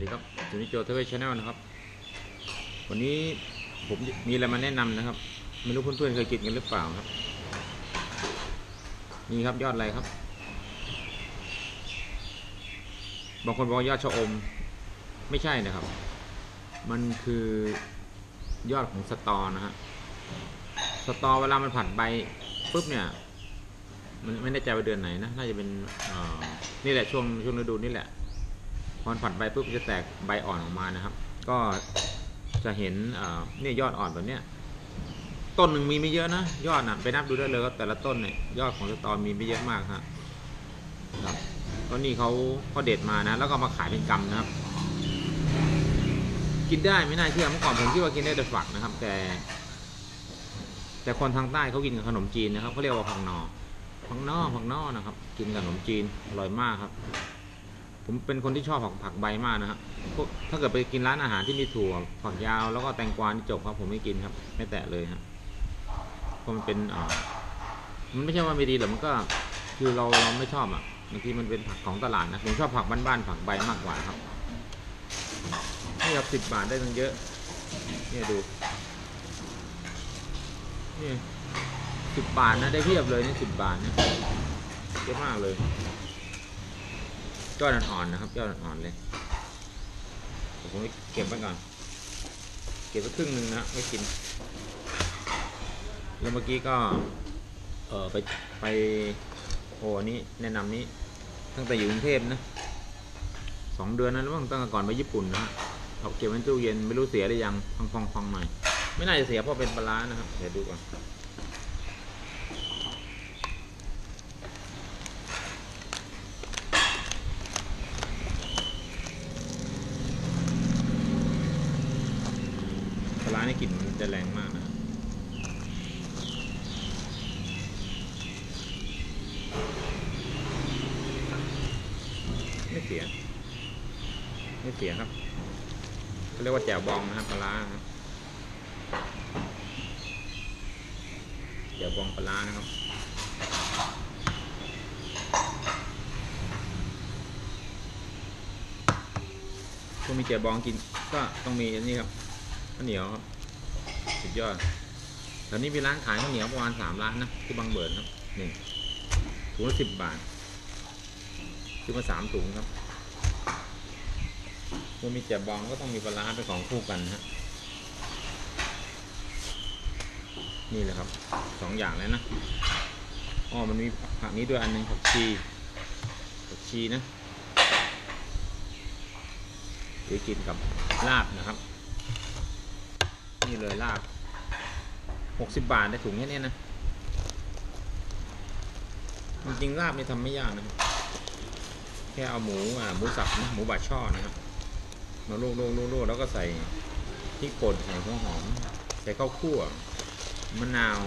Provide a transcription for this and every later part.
วัสดีครับจูนิโจเทเวชแนลนะครับ วันนี้ผมมีอะไรมาแนะนำนะครับ ไม่รู้เพื่อนๆเคยกินกันหรือเปล่าครับ นี่ครับยอดอะไรครับ บางคนบอกยอดชะอม ไม่ใช่นะครับ มันคือยอดของสตอนะฮะ สตอเวลามันผัดใบปุ๊บเนี่ย มันไม่แน่ใจว่าเดือนไหนนะ น่าจะเป็นนี่แหละช่วงช่วงฤดูนี่แหละ พอผัดใบปุ๊บจะแตกใบอ่อนออกมานะครับ ก็จะเห็นเนี่ยยอดอ่อนแบบเนี้ยต้นหนึ่งมีไม่เยอะนะยอดนะไปนับดูได้เลยว่าแต่ละต้นเนี่ยยอดของสตอมีไม่เยอะมากฮะครับก็นี่เขาเขาเด็ดมานะ แล้วก็มาขายเป็นกำนะครับ กินได้ไม่น่าเชื่อเมื่อก่อนผมคิดว่ากินได้แต่ฝักนะครับ แต่ แต่คนทางใต้เขากินกับขนมจีนนะครับเขาเรียกว่าผักนอผักนอผักนอนะครับ กินกับขนมจีนอร่อยมากครับ ผมเป็นคนที่ชอบผักผักใบมากนะฮะพวกถ้าเกิดไปกินร้านอาหารที่มีถั่วผักยาวแล้วก็แตงกวานี่จบครับ ผมไม่กินครับ ไม่แตะเลยครับเพราะมันเป็นอ่ามันไม่ใช่ว่าไม่ดีหรอกมันก็คือเราเราไม่ชอบอะบางทีมันเป็นผักของตลาดนะผมชอบผักบ้านๆผักใบมากกว่าครับนี่ครับสิบบาทได้ตั้งเยอะ เนี่ยดูนี่สิบบาทนะได้เพียบเลยนี่สิบบาทเนี่ยเยอะมากเลย ยอดอ่อนๆนะครับ ยอดอ่อนๆเลยผมเก็บไว้ก่อน เก็บไว้ครึ่งหนึ่งนะไว้กิน แล้วเมื่อกี้ก็ เออไปไปโอ้นี่แนะนำนี้ ตั้งแต่อยู่กรุงเทพนะสองเดือนนะหรือว่าตั้งแต่ก่อนไปญี่ปุ่นนะเอาเก็บไว้ในตู้เย็นไม่รู้เสียหรือยังฟังฟังฟังหน่อย ไม่น่าจะเสียเพราะเป็นปลาร้านะครับ เดี๋ยวดูก่อน ปลาร้านี่กลิ่นมันจะแรงมากนะครับไม่เสีย ไม่เสียครับเขาเรียกว่าแจ่วบองนะครับปลาครับแจ่วบองปลาร้านะครับพวกมีแจ่วบองกินก็ต้องมีอันนี้ครับข้าวเหนียวครับสุดยอดตอนนี้มีร้านขายข้าวเหนียวประมาณสามร้านนะที่บางเบิร์นครับนี่ถุงละสิบบาทซื้อมาสามถุงครับ เมื่อมีแจ่บองก็ต้องมีปลาร้าเป็นของคู่กันฮะนี่แหละครับสองอย่างแล้วนะอ๋อมันมีผักนี้ด้วยอันหนึงผักชีผักชีนะเดี๋ยวกินกับลาบนะครับ นี่เลยลาบหกสิบบาทในถุงแค่นี้นะจริงๆลาบนี่ทำไม่ยากนะครับแค่เอาหมูอ่าหมูสับนะหมูบาดช่อนะครับ ลวกลวกลวกลวกแล้วก็ใส่พริกป่นใส่หัวหอม ใส่ข้าวคั่วมะนาว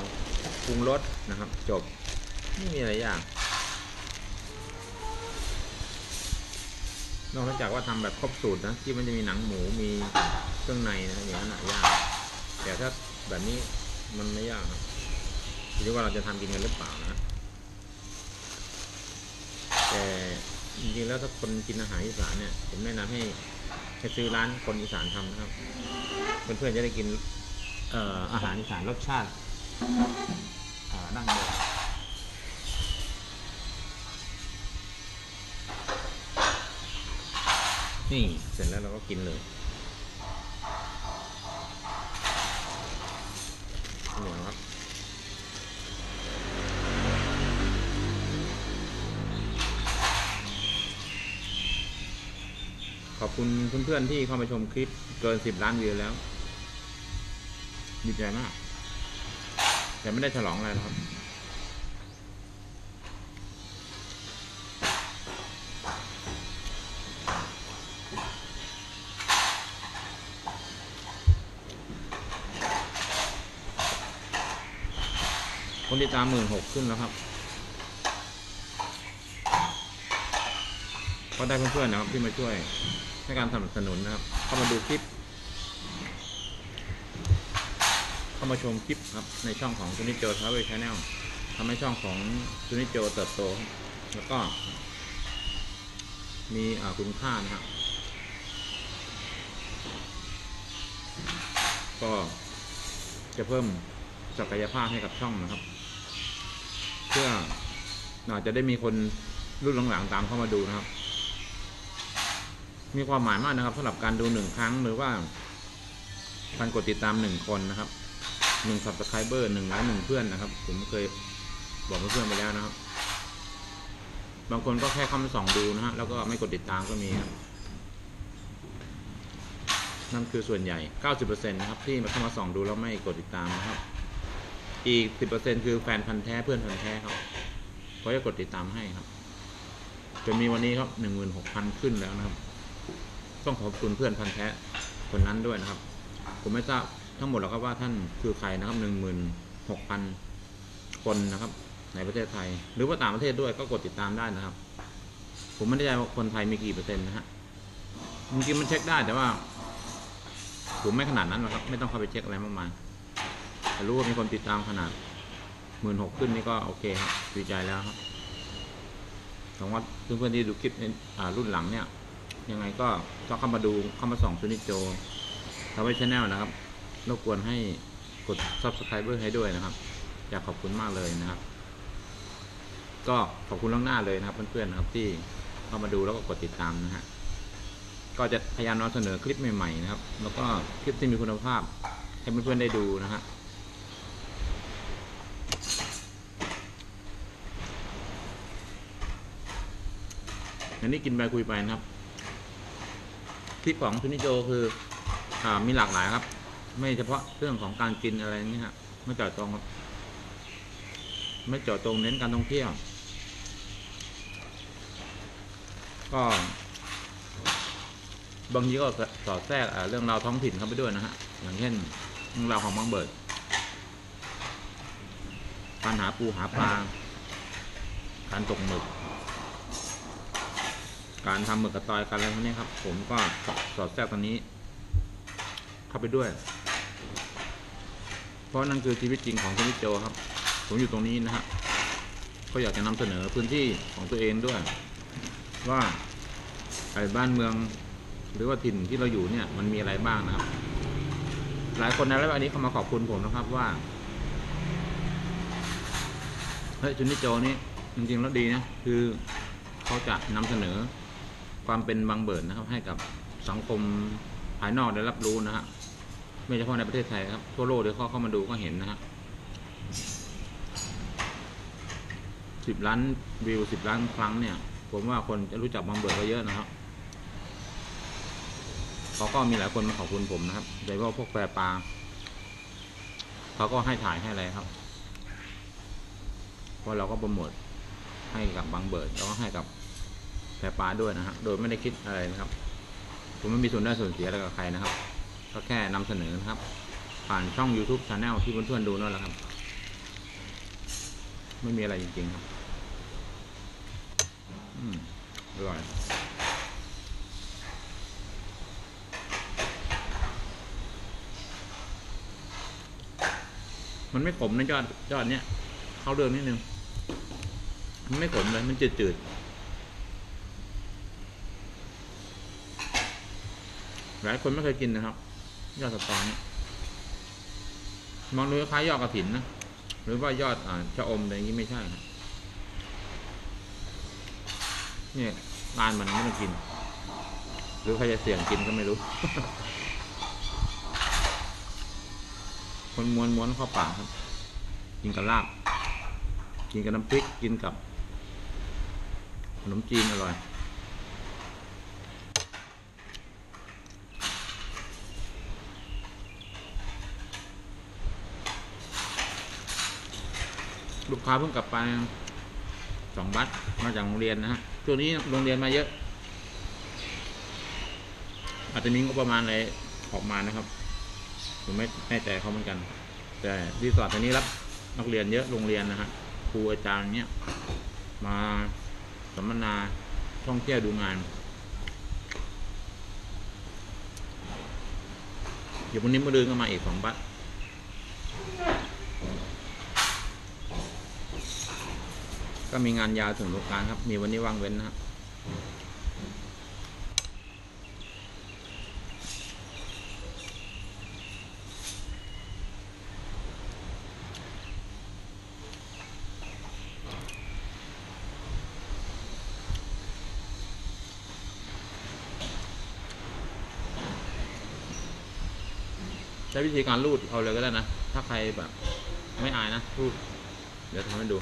ปรุงรสนะครับ จบไม่มีอะไรยากนอกจากว่าทำแบบครบสูตรนะที่มันจะมีหนังหมูมีเครื่องในนะอย่างนั้นนะยากแต่ถ้าแบบนี้มันไม่ยากครับอยู่ที่ว่าเราจะทำกินกันหรือเปล่านะแต่ จริงๆแล้วถ้าคนกินอาหารอีสานเนี่ยผมแนะนำให้ให้ซื้อร้านคนอีสานทำนะครับ เพื่อนๆจะได้กินเอออาหารอีสานรสชาติเอ่อดั้งเดิมนี่เสร็จแล้วเราก็กินเลย อบคุณเพื่อนๆที่เข้ามาชมคลิปเกินสิบล้านวิวแล้วดีใจมาก แต่ไม่ได้ฉลองอะไรหรอกครับคนติดตามหมื่นหกขึ้นแล้วครับ ก็ได้เพื่อนๆนะครับที่มาช่วย ในการสนับสนุนนะครับ เข้ามาดูคลิป เข้ามาชมคลิปครับ ในช่องของซูนิโจทาวเวอร์ชาแนลทำให้ช่องของซูนิโจเติบโต แล้วก็ มีคุณค่านะครับ ก็จะเพิ่มศักยภาพให้กับช่องนะครับ เพื่อจะได้มีคนรุ่นหลังๆตามเข้ามาดูนะครับ มีความหมายมากนะครับสำหรับการดูหนึ่งครั้งหรือว่าการกดติดตามหนึ่งคนนะครับหนึ่ง subscriber หนึ่งไลค์หนึ่งเพื่อนนะครับ ผมเคยบอกเพื่อนไปแล้วนะครับ บางคนก็แค่เข้ามาส่องดูนะฮะแล้วก็ไม่กดติดตามก็มีครับนั่นคือส่วนใหญ่ 90%นะครับที่มาเข้ามาส่องดูแล้วไม่กดติดตามนะครับ อีก 10%คือแฟนพันธ์แท้เพื่อนพันธ์แท้ครับเขาจะกดติดตามให้ครับจนมีวันนี้ครับ 16,000 ขึ้นแล้วนะครับ ต้องขอบคุณเพื่อนพันแท้คนนั้นด้วยนะครับ ผมไม่ทราบทั้งหมดหรอกครับว่าท่านคือใครนะครับ16,000คนนะครับ ในประเทศไทย หรือว่าต่างประเทศด้วยก็กดติดตามได้นะครับ ผมไม่แน่ใจว่าคนไทยมีกี่เปอร์เซ็นต์นะฮะจริงๆมันเช็คได้แต่ว่า ผมไม่ขนาดนั้นหรอกครับ ไม่ต้องเข้าไปเช็คอะไรมากมายแต่รู้ว่ามีคนติดตามขนาดหมื่นหกขึ้นนี่ก็โอเคครับดีใจแล้วครับหวังว่าเพื่อนๆที่ดูคลิปในรุ่นหลังเนี่ย ยังไงก็ก็เข้ามาดูเข้ามาส่องซูนิโจทำให้ชแนลนะครับรบกวนให้กด subscriber ให้ด้วยนะครับ อยากขอบคุณมากเลยนะครับ ก็ขอบคุณล่วงหน้าเลยนะครับ เพื่อนๆนะครับที่เข้ามาดูแล้วก็กดติดตามนะฮะก็จะพยายามนำเสนอคลิปใหม่ๆนะครับ แล้วก็คลิปที่มีคุณภาพให้เพื่อนๆได้ดูนะฮะอันนี้กินไปคุยไปนะครับ คลิปของทุนิโจคืออ่ามีหลากหลายครับ ไม่เฉพาะเรื่องของการกินอะไรอย่างนี้ฮะไม่เจาะจงครับไม่เจาะจงเน้นการท่องเที่ยว ก็บางทีก็สอดแทรกเรื่องราวท้องถิ่นเข้าไปด้วยนะฮะอย่างเช่นเรื่องราวของบางเบิดการหาปูหาปลาการตกหมึก การทำหมึกกระตอยการอะไรพวกนี้ครับ ผมก็สอดแทรกตอนนี้ เข้าไปด้วย เพราะนั่นคือชีวิตจริงของคุณวิโจครับ ผมอยู่ตรงนี้นะฮะก็อยากจะนำเสนอพื้นที่ของตัวเองด้วย ว่าไอ้บ้านเมือง หรือว่าถิ่นที่เราอยู่เนี่ยมันมีอะไรบ้างนะครับ หลายคนในระหว่างนี้เขามาขอบคุณผมนะครับว่าเฮ้ยจุนนิโจนี่จริงๆแล้วดีนะ คือเขาจะนำเสนอ ความเป็นบางเบิดนะครับ ให้กับสังคมภายนอกได้รับรู้นะฮะไม่เฉพาะในประเทศไทยครับ ทั่วโลกเดี๋ยวเขาเข้ามาดูก็เห็นนะฮะสิบล้านวิวสิบล้านครั้งเนี่ย ผมว่าคนจะรู้จักบางเบิดก็เยอะนะครับเขาก็มีหลายคนมาขอบคุณผมนะครับโดยเฉพาะพวกแปรปลาเขาก็ให้ถ่ายให้อะไรครับเพราะเราก็โปรโมทให้กับบางเบิดแล้วก็ให้กับ แพรปลาด้วยนะฮะโดยไม่ได้คิดอะไรนะครับ ผมไม่มีส่วนได้ส่วนเสียอะไรกับใครนะครับ ก็แค่นำเสนอนะครับ ผ่านช่อง YouTube Channel ที่เพื่อนๆดูนั่นแหละครับ ไม่มีอะไรจริงๆครับ อืมอร่อยมันไม่ขมนะยอดยอดเนี้ยเข้าเรื่องนิดนึง มันไม่ขมเลย มันจืดจื หลายคนไม่เคยกินนะครับ ยอดสตอนี้มองดูคล้ายยอดกระถินนะ หรือว่ายอดอ่าชะอมอะไรอย่างนี้ไม่ใช่ครับเนี่ยงานมันไม่ต้องกิน หรือใครจะเสี่ยงกินก็ไม่รู้ คนม้วนม้วนเข้าปากครับ กินกับลาบ กินกับน้ำพริก กินกับขนมจีนอร่อย ลูกค้าเพิ่งกลับไปสองบัสมาจากโรงเรียนนะฮะช่วงนี้โรงเรียนมาเยอะ อาจจะมีงบประมาณอะไรออกมานะครับผมไม่แน่ใจเขาเหมือนกัน แต่รีสอร์ทแห่งนี้รับนักเรียนเยอะโรงเรียนนะฮะครูอาจารย์เนี้ยมาสัมมนาท่องเที่ยวดูงานเดี๋ยววันนี้มาดืนก็มาอีกสองบัส ก็มีงานยาวถึงสงการครับ มีวันนี้ว่างเว้นนะครับใช้วิธีการรูดเอาเลยก็ได้นะ ถ้าใครแบบไม่อายนะรูด เดี๋ยวทำให้ดู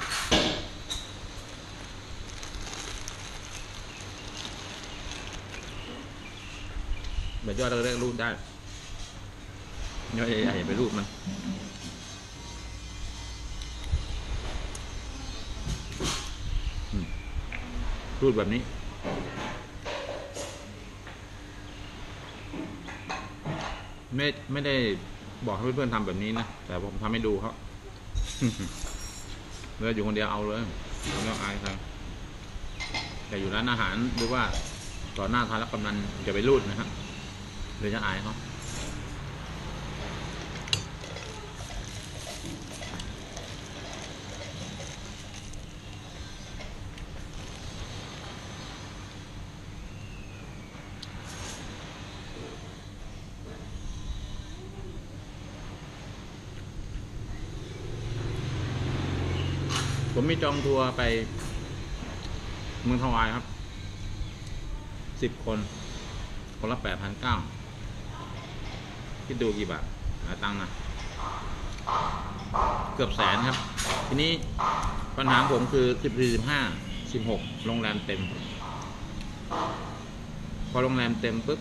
แบบยอดเล็กๆรูดได้ยอดใหญ่ๆอย่าไปรูดมันรูดแบบนี้ไม่ไม่ได้บอกให้เพื่อนๆทำแบบนี้นะ แต่ผมทำให้ดูครับเมื่ออยู่คนเดียวเอาเลยไม่ต้องอายใครแต่อยู่ร้านอาหารหรือว่าต่อหน้าทานรับกำนันจะไปรูดนะครับ หรือจะอายเขาผมมีจองทัวร์ไป เมืองทวายครับ สิบคน คนละแปดพันเก้า คิดดูกี่บาทหาตังค์นะเกือบแสนครับ ทีนี้ปัญหาผมคือสิบสี่สิบห้าสิบหกโรงแรมเต็ม พอโรงแรมเต็มปุ๊บ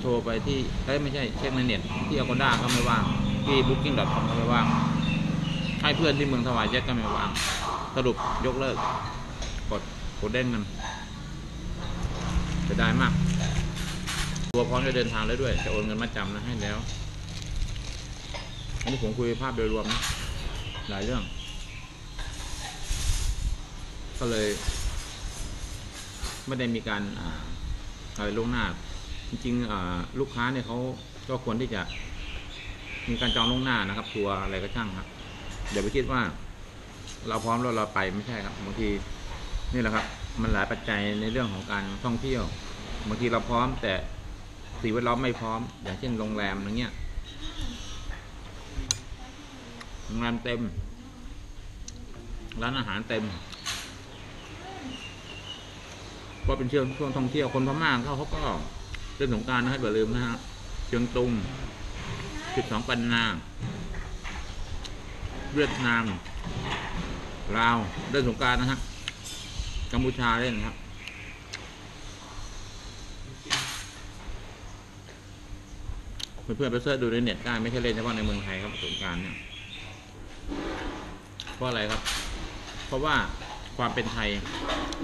โทรไปที่เอ้ยไม่ใช่เช็คในเน็ตที่อ g ก d a ก็ไม่ว่างที่ booking.com ก็ไม่ว่าง ให้เพื่อนที่เมืองถวายแจ็คก็ไม่ว่าง สรุปยกเลิก กดกดเด้งกันจะได้มาก ตัวพร้อมจะเดินทางแล้วด้วย จะโอนเงินมาจำนะให้แล้ว อันนี้ผมคุยภาพโดยรวมนะ หลายเรื่อง ก็เลย ไม่ได้มีการอะไรล่วงหน้า จริงๆลูกค้าเนี่ยเขาก็ควรที่จะ มีการจองล่วงหน้านะครับ ทัวร์อะไรก็ช่างครับเดี๋ยวไปคิดว่า เราพร้อมแล้วเราไปไม่ใช่ครับบางทีนี่แหละครับ มันหลายปัจจัยในเรื่องของการท่องเที่ยวบางทีเราพร้อมแต่ สิ่งแวดล้อมไม่พร้อม อย่างเช่นโรงแรมอย่างเงี้ยโรงแรมเต็ม ร้านอาหารเต็มก็เป็นช่วงช่วงท่องเที่ยวคนพม่าเขาเขาก็เล่นสงการนะครับอย่าลืมนะฮะเชียงตุงสิบสองปันนาเวียดนามลาวเล่นสงการนะฮะกัมพูชาเล่นะครับ เพื่อนๆไปเสิร์ชดูในเน็ตได้ไม่ใช่เล่นเฉพาะในเมืองไทยครับสงการเนี่ยเพราะอะไรครับ เพราะว่าความเป็นไทย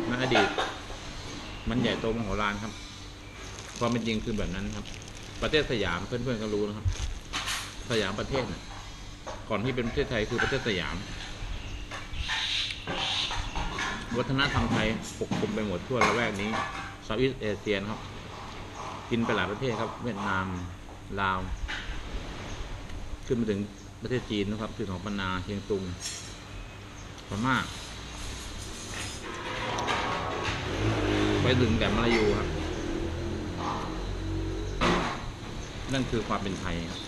ในอดีต มันใหญ่โตมโหฬารครับ ความเป็นจริงคือแบบนั้นครับ ประเทศสยามเพื่อนๆก็รู้นะครับ สยามประเทศน่ะก่อนที่เป็นประเทศไทยคือประเทศสยาม วัฒนธรรมไทยปกคลุมไปหมดทั่วละแวกนี้เซาท์อีสเอเชียครับ กินไปหลายประเทศครับ เวียดนาม ลาว ขึ้นมาถึงประเทศจีนนะครับคือของปนาเชียงตุงพม่าไปถึงแหลมมาลายูครับ นั่นคือความเป็นไทยครับ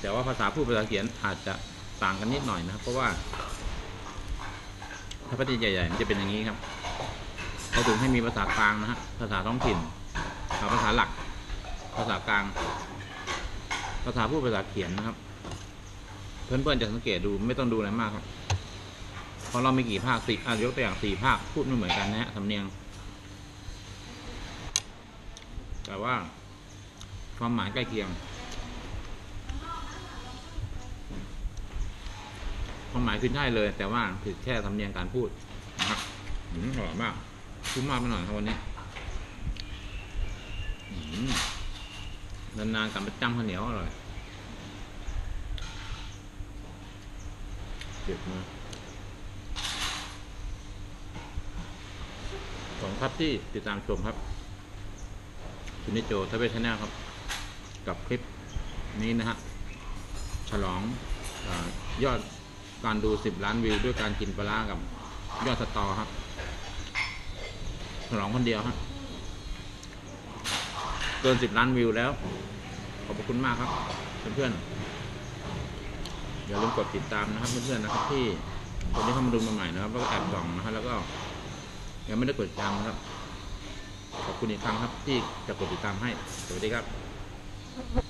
แต่ว่าภาษาพูดภาษาเขียนอาจจะต่างกันนิดหน่อยนะครับ เพราะว่า ถ้าประเทศใหญ่ๆมันจะเป็นอย่างนี้ครับเขาถึงให้มีภาษากลางนะฮะภาษาท้องถิ่นกับภาษาหลัก ภาษากลาง ภาษาพูดภาษาเขียนนะครับ เพื่อนๆจะสังเกตดูไม่ต้องดูอะไรมากครับเพราะเรามีกี่ภาคสี่อะยกตัวอย่างสี่ภาคพูดไม่เหมือนกันนะฮะสำเนียง แต่ว่าความหมายใกล้เคียง ความหมายคือใช่เลย แต่ว่าคือแค่สำเนียงการพูดนะครับอืมอร่อยมากคุ้มมากไปหน่อยครับวันนี้อืม นานๆกลับมาจ้ำข้าวเหนียวอร่อยเด็ดมากขอบครับที่ติดตามชมครับคุณนิโจทเวชแนลครับ กับคลิปนี้นะฮะ ฉลองอยอดการดู 10 ล้านวิว ด้วยการกินปลาร้ากับยอดสตอครับ ฉลองคนเดียวครับ เกินสิบล้านวิวแล้ว ขอบคุณมากครับ เพื่อนๆอย่าลืมกดติดตามนะครับเพื่อนๆนะครับ ที่คนที่เข้ามาดูมาใหม่นะครับแล้วก็แอบส่องนะครับแล้วก็ยังไม่ได้กดติดตามนะครับ ขอบคุณอีกครั้งครับที่จะกดติดตามให้ สวัสดีครับ